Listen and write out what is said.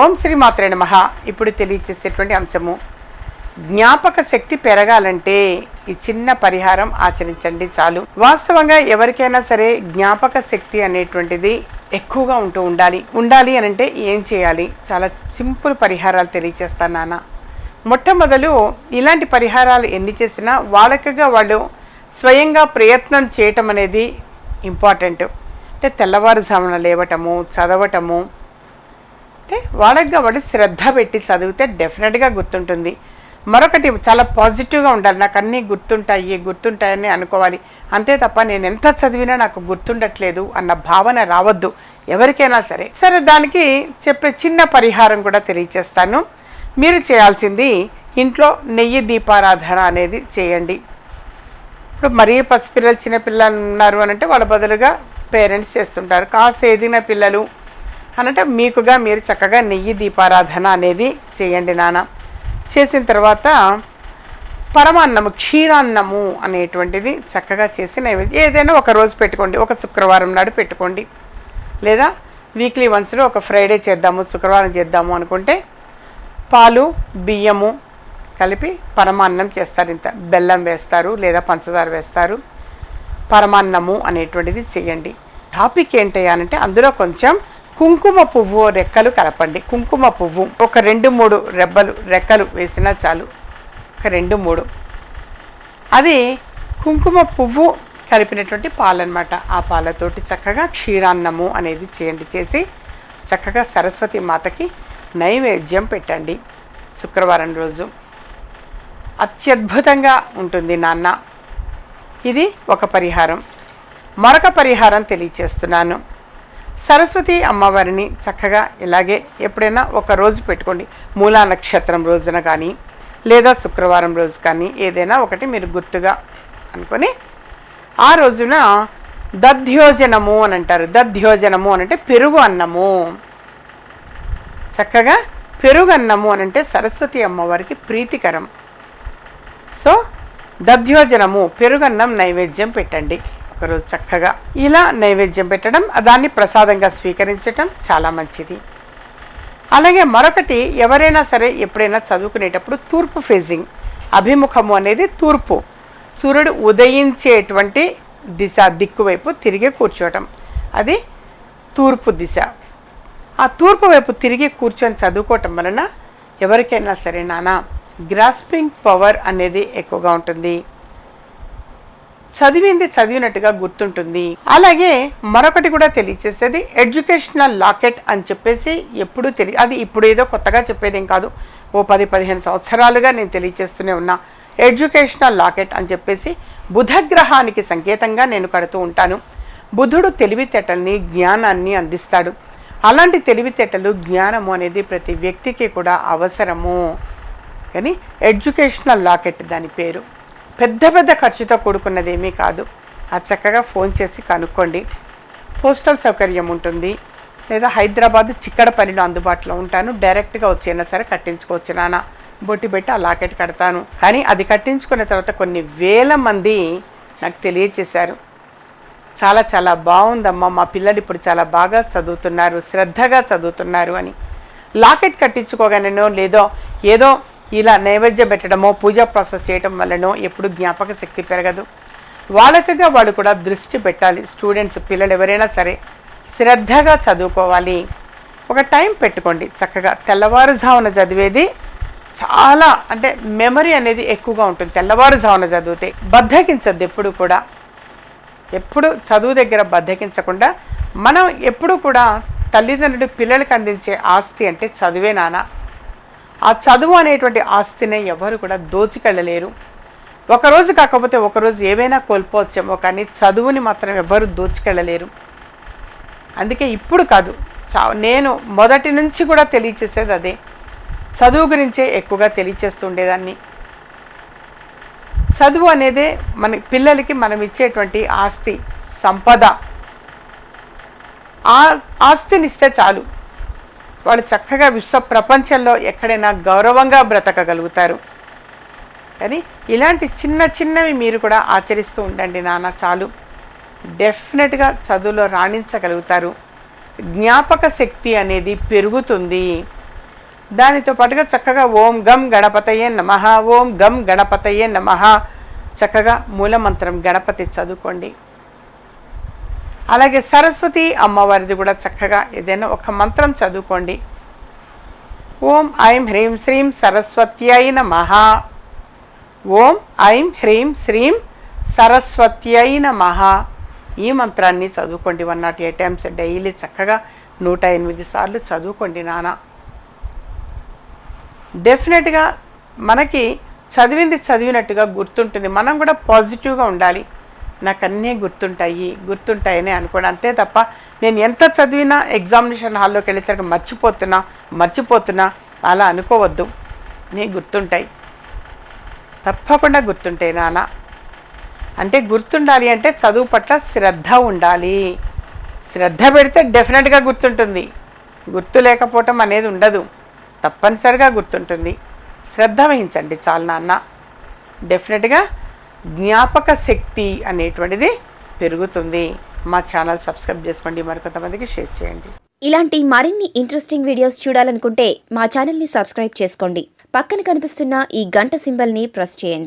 ఓం శ్రీ మాత్రే నమః. ఇప్పుడు తెలియచేసేటువంటి అంశము జ్ఞాపక శక్తి పెరగాలంటే ఈ చిన్న పరిహారం ఆచరించండి చాలు. వాస్తవంగా ఎవరికైనా సరే జ్ఞాపక శక్తి అనేటువంటిది ఎక్కువగా ఉంటూ ఉండాలి. ఉండాలి అని అంటే ఏం చేయాలి? చాలా సింపుల్ పరిహారాలు తెలియచేస్తాను నాన్న. మొట్టమొదలు ఇలాంటి పరిహారాలు ఎన్ని చేసినా వాళ్ళకగా వాళ్ళు స్వయంగా ప్రయత్నం చేయటం అనేది ఇంపార్టెంట్. అంటే తెల్లవారుజామున లేవటము చదవటము అంటే వాళ్ళకి వాడు శ్రద్ధ పెట్టి చదివితే డెఫినెట్గా గుర్తుంటుంది. మరొకటి చాలా పాజిటివ్గా ఉండాలి. నాకు అన్నీ గుర్తుంటాయి గుర్తుంటాయని అనుకోవాలి. అంతే తప్ప నేను ఎంత చదివినా నాకు గుర్తుండట్లేదు అన్న భావన రావద్దు. ఎవరికైనా సరే. సరే దానికి చెప్పే చిన్న పరిహారం కూడా తెలియచేస్తాను. మీరు చేయాల్సింది ఇంట్లో నెయ్యి దీపారాధన అనేది చేయండి. ఇప్పుడు మరీ పసిపిల్లలు చిన్నపిల్లలు ఉన్నారు అని అంటే వాళ్ళ బదులుగా పేరెంట్స్ చేస్తుంటారు. కాస్త ఎదిగిన పిల్లలు అనంటే మీకుగా మీరు చక్కగా నెయ్యి దీపారాధన అనేది చేయండి నాన్న. చేసిన తర్వాత పరమాన్నము క్షీరాన్నము అనేటువంటిది చక్కగా చేసి నైవేద్యం ఏదైనా ఒక రోజు పెట్టుకోండి ఒక శుక్రవారం నాడు పెట్టుకోండి. లేదా వీక్లీ వన్స్లో ఒక ఫ్రైడే చేద్దాము శుక్రవారం చేద్దాము అనుకుంటే పాలు బియ్యము కలిపి పరమాన్నం చేస్తారు ఇంత. బెల్లం వేస్తారు లేదా పంచదార వేస్తారు. పరమాన్నము అనేటువంటిది చేయండి. టాపిక్ ఏంటయ్యా అంటే అందులో కొంచెం కుంకుమ పువ్వు రెక్కలు కలపండి. కుంకుమ పువ్వు ఒక రెండు మూడు రెబ్బలు రెక్కలు వేసినా చాలు. ఒక రెండు మూడు. అది కుంకుమ పువ్వు కలిపినటువంటి పాలన్నమాట ఆ పాలతోటి చక్కగా క్షీరాన్నము అనేది చేయండి. చేసి చక్కగా సరస్వతి మాతకి నైవేద్యం పెట్టండి. శుక్రవారం రోజు. అత్యద్భుతంగా ఉంటుంది నాన్న. ఇది ఒక పరిహారం. మరొక పరిహారం తెలియచేస్తున్నాను. సరస్వతి అమ్మవారిని చక్కగా ఇలాగే ఎప్పుడైనా ఒక రోజు పెట్టుకోండి. మూలా నక్షత్రం రోజున కానీ లేదా శుక్రవారం రోజు కానీ ఏదైనా ఒకటి మీరు గుర్తుగా అనుకొని ఆ రోజున దధ్యోజనము అని అంటారు. దధ్యోజనము అని అంటే పెరుగు అన్నము. చక్కగా పెరుగు అన్నము అని అంటే సరస్వతి అమ్మవారికి ప్రీతికరం. సో దధ్యోజనము పెరుగన్నం నైవేద్యం పెట్టండి. ఒకరోజు చక్కగా ఇలా నైవేద్యం పెట్టడం దాన్ని ప్రసాదంగా స్వీకరించటం చాలా మంచిది. అలాగే మరొకటి ఎవరైనా సరే ఎప్పుడైనా చదువుకునేటప్పుడు తూర్పు ఫేజింగ్ అభిముఖము అనేది తూర్పు. సూర్యుడు ఉదయించేటువంటి దిశ దిక్కు వైపు తిరిగి కూర్చోవటం అది తూర్పు దిశ. ఆ తూర్పు వైపు తిరిగి కూర్చొని చదువుకోవటం వలన ఎవరికైనా సరే నానా గ్రాస్పింగ్ పవర్ అనేది ఎక్కువగా ఉంటుంది. చదివింది చదివినట్టుగా గుర్తుంటుంది. అలాగే మరొకటి కూడా తెలియచేసేది ఎడ్యుకేషనల్ లాకెట్ అని చెప్పేసి ఎప్పుడు తెలియ అది ఇప్పుడు ఏదో కొత్తగా చెప్పేదేం కాదు. ఓ పది పదిహేను సంవత్సరాలుగా నేను తెలియచేస్తూనే ఉన్నా. ఎడ్యుకేషనల్ లాకెట్ అని చెప్పేసి బుధగ్రహానికి సంకేతంగా నేను కడుతూ ఉంటాను. బుధుడు తెలివితేటల్ని జ్ఞానాన్ని అందిస్తాడు. అలాంటి తెలివితేటలు జ్ఞానము అనేది ప్రతి వ్యక్తికి కూడా అవసరము. కానీ ఎడ్యుకేషనల్ లాకెట్ దాని పేరు. పెద్ద పెద్ద ఖర్చుతో కూడుకున్నదేమీ కాదు. అది చక్కగా ఫోన్ చేసి కనుక్కోండి. పోస్టల్ సౌకర్యం ఉంటుంది. లేదా హైదరాబాద్ చిక్కడపల్లిలో అందుబాటులో ఉంటాను. డైరెక్ట్గా వచ్చైనా సరే కట్టించుకోవచ్చు నాన్న. బొట్టి పెట్టి ఆ లాకెట్ కడతాను. కానీ అది కట్టించుకున్న తర్వాత కొన్ని వేల మంది నాకు తెలియచేశారు. చాలా చాలా బాగుందమ్మా మా పిల్లలు ఇప్పుడు చాలా బాగా చదువుతున్నారు శ్రద్ధగా చదువుతున్నారు అని. లాకెట్ కట్టించుకోగానేనో లేదో ఏదో ఇలా నైవేద్యం పెట్టడమో పూజా ప్రాసెస్ చేయటం వల్లనో ఎప్పుడు జ్ఞాపక శక్తి పెరగదు. వాళ్ళకగా వాళ్ళు కూడా దృష్టి పెట్టాలి. స్టూడెంట్స్ పిల్లలు ఎవరైనా సరే శ్రద్ధగా చదువుకోవాలి. ఒక టైం పెట్టుకోండి. చక్కగా తెల్లవారుజామున చదివేది చాలా అంటే మెమరీ అనేది ఎక్కువగా ఉంటుంది. తెల్లవారుజామున చదివితే బద్దకించద్దు ఎప్పుడు కూడా. ఎప్పుడు చదువు దగ్గర బద్దకించకుండా మనం ఎప్పుడు కూడా తల్లిదండ్రులు పిల్లలకు అందించే ఆస్తి అంటే చదువే నాన్న. ఆ చదువు అనేటువంటి ఆస్తిని ఎవరు కూడా దోచుకెళ్ళలేరు. ఒకరోజు కాకపోతే ఒకరోజు ఏమైనా కోల్పోవచ్చేమో కానీ చదువుని మాత్రం ఎవరు దోచుకెళ్ళలేరు. అందుకే ఇప్పుడు కాదు చా నేను మొదటి నుంచి కూడా తెలియచేసేది అదే. చదువు గురించే ఎక్కువగా తెలియచేస్తుండేదాన్ని చదువు అనేదే మన పిల్లలకి మనం ఇచ్చేటువంటి ఆస్తి సంపద. ఆ ఆస్తినిస్తే చాలు. వాళ్ళు చక్కగా విశ్వ ప్రపంచంలో ఎక్కడైనా గౌరవంగా బ్రతకగలుగుతారు. కానీ ఇలాంటి చిన్న చిన్నవి మీరు కూడా ఆచరిస్తూ ఉండండి నాన్న చాలు. డెఫినెట్గా చదువులో రాణించగలుగుతారు. జ్ఞాపక శక్తి అనేది పెరుగుతుంది. దానితో పాటుగా చక్కగా ఓం గం గణపతయే నమ ఓం గం గణపతయే నమ చక్కగా మూలమంత్రం గణపతి చదువుకోండి. అలాగే సరస్వతి అమ్మవారిది కూడా చక్కగా ఏదైనా ఒక మంత్రం చదువుకోండి. ఓం ఐం హ్రీం శ్రీం సరస్వత్యై నమః. ఓం ఐం హ్రీం శ్రీం సరస్వత్యై నమః. ఈ మంత్రాన్ని చదువుకోండి one nought eight times daily చక్కగా నూట ఎనిమిది సార్లు చదువుకోండి నాన్న. డెఫినెట్గా మనకి చదివింది చదివినట్టుగా గుర్తుంటుంది. మనం కూడా పాజిటివ్గా ఉండాలి. నాకు అన్నీ గుర్తుంటాయి గుర్తుంటాయని అనుకోండి అంతే తప్ప నేను ఎంత చదివినా ఎగ్జామినేషన్ హాల్లోకి వెళ్ళేసరికి మర్చిపోతున్నా మర్చిపోతున్నా అలా అనుకోవద్దు. నీ గుర్తుంటాయి. తప్పకుండా గుర్తుంటాయి నాన్న. అంటే గుర్తుండాలి అంటే చదువు పట్ల శ్రద్ధ ఉండాలి. శ్రద్ధ పెడితే డెఫినెట్గా గుర్తుంటుంది. గుర్తు లేకపోవటం అనేది ఉండదు. తప్పనిసరిగా గుర్తుంటుంది. శ్రద్ధ వహించండి చాలు నాన్న. డెఫినెట్గా జ్ఞాపక శక్తి అనేటువంటిది పెరుగుతుంది. మా ఛానల్ సబ్స్క్రైబ్ చేసుకోండి. మరికొంతమందికి షేర్ చేయండి. ఇలాంటి మరిన్ని ఇంట్రెస్టింగ్ వీడియోస్ చూడాలనుకుంటే మా ఛానల్ని సబ్స్క్రైబ్ చేసుకోండి. పక్కన కనిపిస్తున్న ఈ గంట సింబల్ని ప్రెస్ చేయండి.